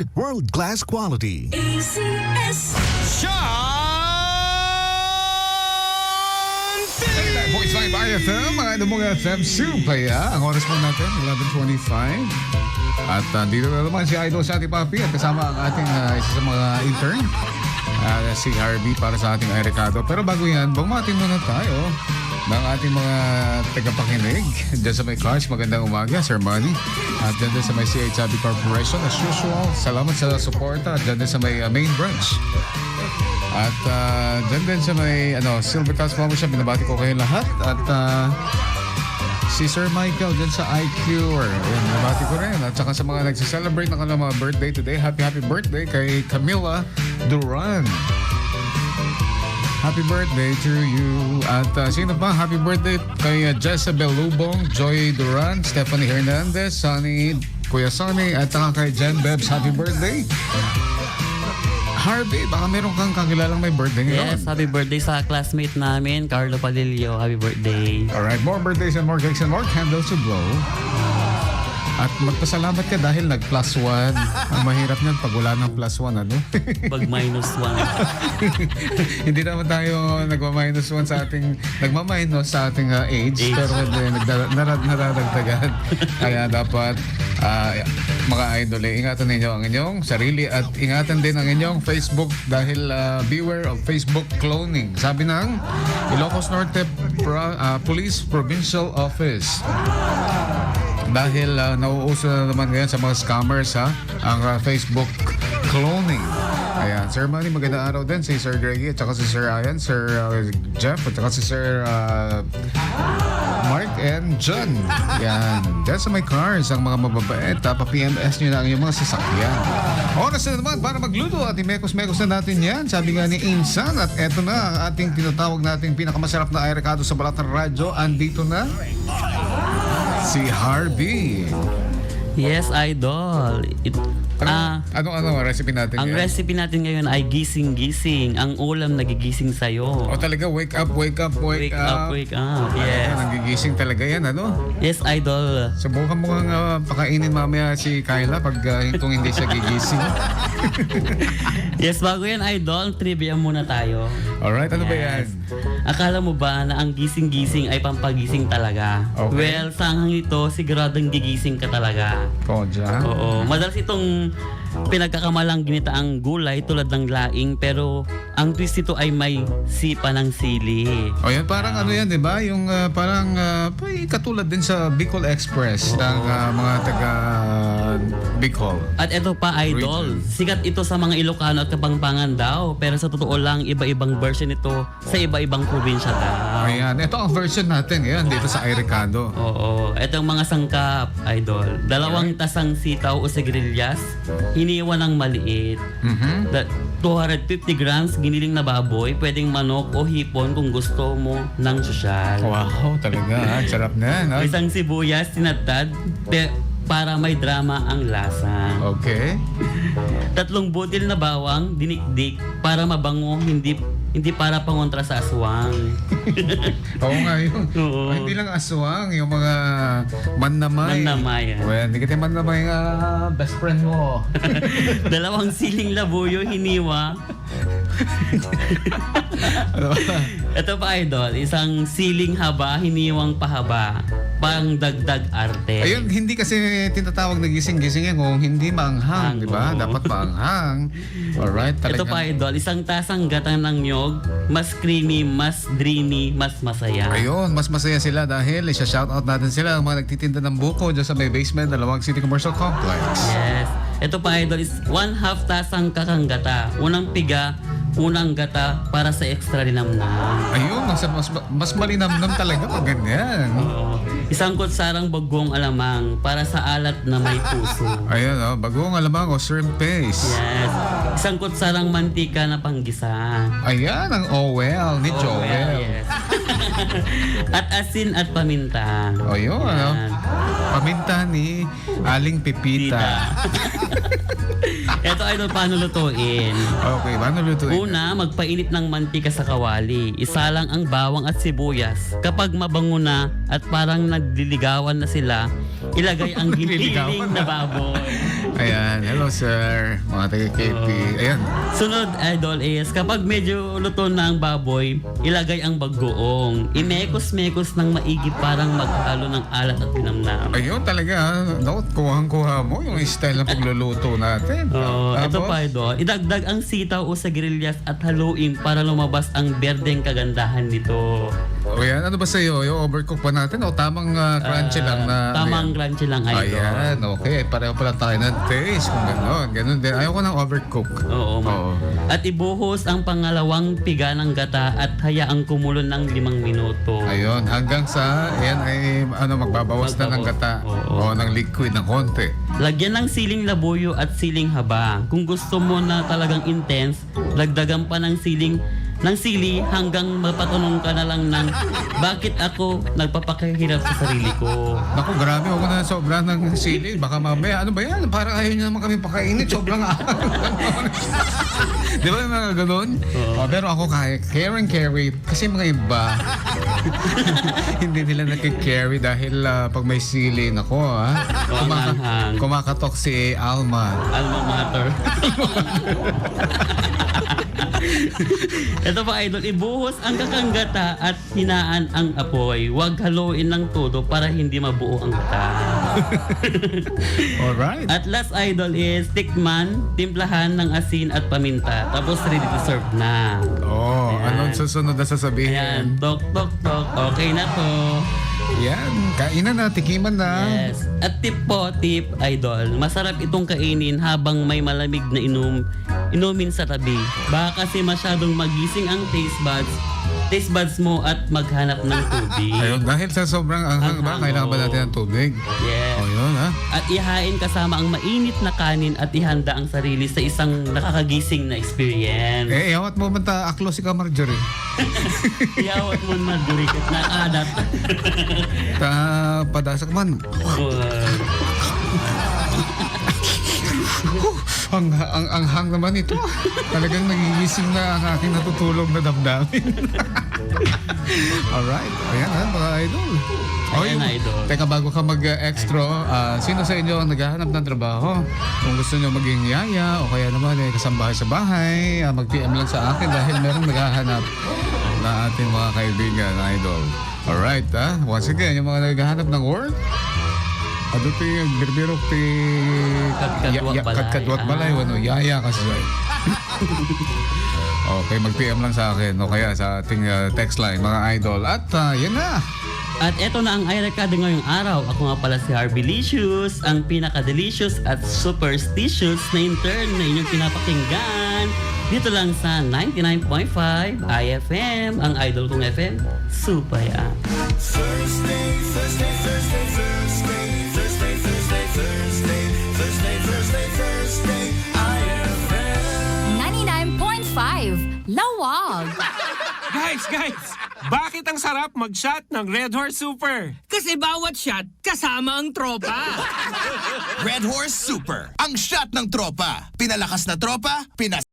Certified world-class quality. ACS. Hey, Voice 5 IFM, mga Dumong FM, Supaya. Ang oras po natin, 11.25. At uh, dito na naman si Idol sa ating papi at kasama ang ating uh, isa sa mga intern, uh, si Harvey para sa ating ay Ricardo. Pero bago yan, bumati muna tayo ng ating mga tagapakinig. Diyan sa may cars, magandang umaga, Sir Manny. At dyan din sa may CH Sabi Corporation, as usual, salamat sa suporta. At dyan din sa may uh, main branch. At uh, dyan din sa may ano, Silver Cast Mama binabati ko kayo lahat. At uh, si Sir Michael dyan sa iCure, ayan, binabati ko rin. At saka sa mga nagsiselebrate ng kanilang mga birthday today, happy happy birthday kay Camila Duran. Happy birthday to you. At uh, sino pa? Happy birthday kay uh, Jezebel Lubong, Joy Duran, Stephanie Hernandez, Sonny, Kuya Sonny, at saka kay Jen Bebs. Happy birthday. Harvey, baka meron kang kakilalang may birthday ngayon. Yes, happy birthday sa classmate namin, Carlo Padillo. Happy birthday. Alright, more birthdays and more cakes and more candles to blow. At magpasalamat ka dahil nag-plus one. Ang mahirap niyan pag wala ng plus one, ano? Pag minus one. hindi naman tayo nagma-minus one sa ating, nagma-minus sa ating uh, age, Age. pero hindi, nagda- narad, naradagdagan. Kaya dapat, ah, mga idol, eh, ingatan ninyo ang inyong sarili at ingatan din ang inyong Facebook dahil ah, beware of Facebook cloning. Sabi ng Ilocos Norte Pro- ah, Police Provincial Office. Dahil uh, nauuso na naman ngayon sa mga scammers ha, ang uh, Facebook cloning. Ayan, Sir Manny, magandang araw din si Sir Greggy at saka si Sir Ryan, Sir uh, Jeff at saka si Sir uh, Mark and John. Yan. Sa may cars, ang mga mababait, uh, pa-PMS nyo na ang inyong mga sasakyan. Oras na naman para magluto at imekos-mekos na natin yan. Sabi nga ni Insan at eto na ang ating tinatawag nating pinakamasarap na aerekado sa balat ng radyo. Andito na si Harvey. Yes, idol. It, ah, Anong ano recipe natin ang ngayon? recipe natin ngayon ay gising-gising. Ang ulam nagigising sa'yo. O talaga, wake up, wake up, wake, Wake up, wake up. Yes. Nagigising talaga yan, ano? Yes, idol. Subukan mo nga uh, pakainin mamaya si Kyla pag uh, hintong hindi siya gigising. Yes, bago yan, idol, trivia muna tayo. Alright, ano ba yan? Akala mo ba na ang gising-gising ay pampagising talaga? Okay. Well, sa hanghang ito, siguradong gigising ka talaga. Kodja. Oo. Madalas itong pinagkakamalang ginitaang gulay tulad ng laing pero ang twist ito ay may sipa ng sili. O yan, parang ano yan, di ba? Yung uh, parang uh, pa- katulad din sa Bicol Express ng uh, mga taga Bicol. At ito pa, idol. Sikat ito sa mga Ilocano at Kapampangan daw. Pero sa totoo lang, iba-ibang version ito sa iba-ibang probinsya daw. Ayan, ito ang version natin ngayon dito sa Airicado. Oo. Ito ang mga sangkap, idol. Dalawang tasang sitaw o sigarilyas, hiniwa ng maliit. Mhm. Da- 250 grams giniling na baboy, pwedeng manok o hipon kung gusto mo ng sosyal. Wow, talaga. ah. Sarap na. No? Isang sibuyas, tinatad, pe- para may drama ang lasa. Okay. Tatlong budil na bawang, dinikdik, para mabango, hindi hindi para pangontra sa aswang. Oo nga yun. Oo. Ay, hindi lang aswang, yung mga mannamay. Mannamay, ah. Well, hindi kita mannamay nga best friend mo. Dalawang siling labuyo, hiniwa. Ito pa idol, isang siling haba, hiniwang pahaba. Pang dagdag arte. Ayun, hindi kasi tinatawag na gising-gising yan kung hindi maanghang, di ba? Oo. Dapat maanghang. Alright, Ito pa idol, isang tasang gatang ng nyog, mas creamy, mas dreamy, mas masaya. Ayun, mas masaya sila dahil isa-shoutout natin sila ang mga nagtitinda ng buko dyan sa may basement ng Lawag City Commercial Complex. Yes. Ito pa idol is one half tasang kakanggata. Unang piga, unang gata para sa extra linamnam. Ayun, mas, mas, mas malinamnam talaga pag ganyan. Oo. Isang kutsarang bagong alamang para sa alat na may puso. Ayun, oh, bagong alamang o shrimp paste. Yes. Isang kutsarang mantika na panggisa. Ayan, ang Owel ni Oh, Joel. well, yes. at asin at paminta. O yun, ano? Yan. Paminta ni Aling Pipita. Ito ay paano lutuin. Okay, paano lutuin? Una, magpainit ng mantika sa kawali. Isalang ang bawang at sibuyas. Kapag mabango na at parang nagliligawan na sila, ilagay ang giniling na baboy. Ayan, hello sir, mga taga-KP. Ayan, Sunod, idol, is kapag medyo luto na ang baboy, ilagay ang bagoong. Imekos-mekos ng maigi parang maghalo ng alat at pinamnam. ayun talaga, no, kuhang-kuha mo yung style ng pagluluto natin. Oo, ito Tapos, pa idol. Idagdag ang sitaw o sigarilyas at haluin para lumabas ang berdeng kagandahan nito. O yan, ano ba sa'yo? Yung overcook pa natin o tamang ah, crunchy lang na... Tamang crunchy lang idol. Ayan, okay. Pareho pala tayo ng taste kung gano'n. Ganun din. Ayaw ko ng overcook. Oo. Oo. At ibuhos ang pangalawang piga ng gata at hayaang kumulo ng limang minuto. Ayun, hanggang sa, ayan ay, ano, magbabawas na ng gata. Oo. O ng liquid ng konti. Lagyan ng siling labuyo at siling haba. Kung gusto mo na talagang intense, dagdagan pa ng siling ng sili hanggang mapatunong ka na lang ng bakit ako nagpapakahirap sa sarili ko. Naku, grabe. Huwag na sobra ng sili. Baka mamaya, ano ba yan? Parang ayaw nyo naman kami pakainit. Sobrang Di ba yung mga ganun? Oo. Oh, pero ako kaya, care and carry. Kasi mga iba, hindi nila nakikarry dahil ah, pag may sili, nako ha. Oo, ang anghang. kumakatok si Alma. Alma mater. Ito pa idol, ibuhos ang kakanggata at hinaan ang apoy. Huwag haluin ng todo para hindi mabuo ang gata. Alright. At last idol is tikman, timplahan ng asin at paminta. Tapos ready to serve na. Oh, Ayan. anong susunod na Ayan, sasabihin? tok tok tok. Okay na to. Yan, kainan na, tikiman na. Yes. At tip po, tip, idol. Masarap itong kainin habang may malamig na inom, inumin sa tabi. Baka kasi masyadong magising ang taste buds, taste buds mo at maghanap ng tubig. Ayun, dahil sa sobrang anghang ba, Anghang, kailangan ba natin ng tubig? Yes. O yun, ha? At ihain kasama ang mainit na kanin at ihanda ang sarili sa isang nakakagising na experience. Eh, iawat mo man ta aklo si ka Marjorie. Iyawat mo na durikat na adat. Ta padasak man. Ang, ang, ang hang naman ito. Talagang nagigising na ang aking natutulog na damdamin. Alright. Ayan ha, mga idol. Ayan, idol. Teka, bago ka mag-extra, ah, sino sa inyo ang naghahanap ng trabaho? Kung gusto nyo maging yaya o kaya naman eh, kasambahay sa bahay, ah, mag-PM lang sa akin dahil merong naghahanap na ating mga kaibigan, idol. Alright, ha? Once again, yung mga naghahanap ng work, ano ti birbiro ti ya- balay. ano yaya kasi Okay, mag-PM lang sa akin o kaya sa ating ah, text line mga idol. At ah, yan na. At eto na ang iRecado ngayong araw. Ako nga pala si Harvey Licious, ang pinaka-delicious at superstitious na intern na inyong pinapakinggan. Dito lang sa 99.5 IFM, ang idol kong FM, Supaya. Thursday, Thursday, Thursday, Thursday, Thursday, Thursday, Thursday, Thursday, IFM. 99.5 Lawag. Guys, guys! Bakit ang sarap mag-shot ng Red Horse Super? Kasi bawat shot, kasama ang tropa. Red Horse Super. Ang shot ng tropa. Pinalakas na tropa, pinas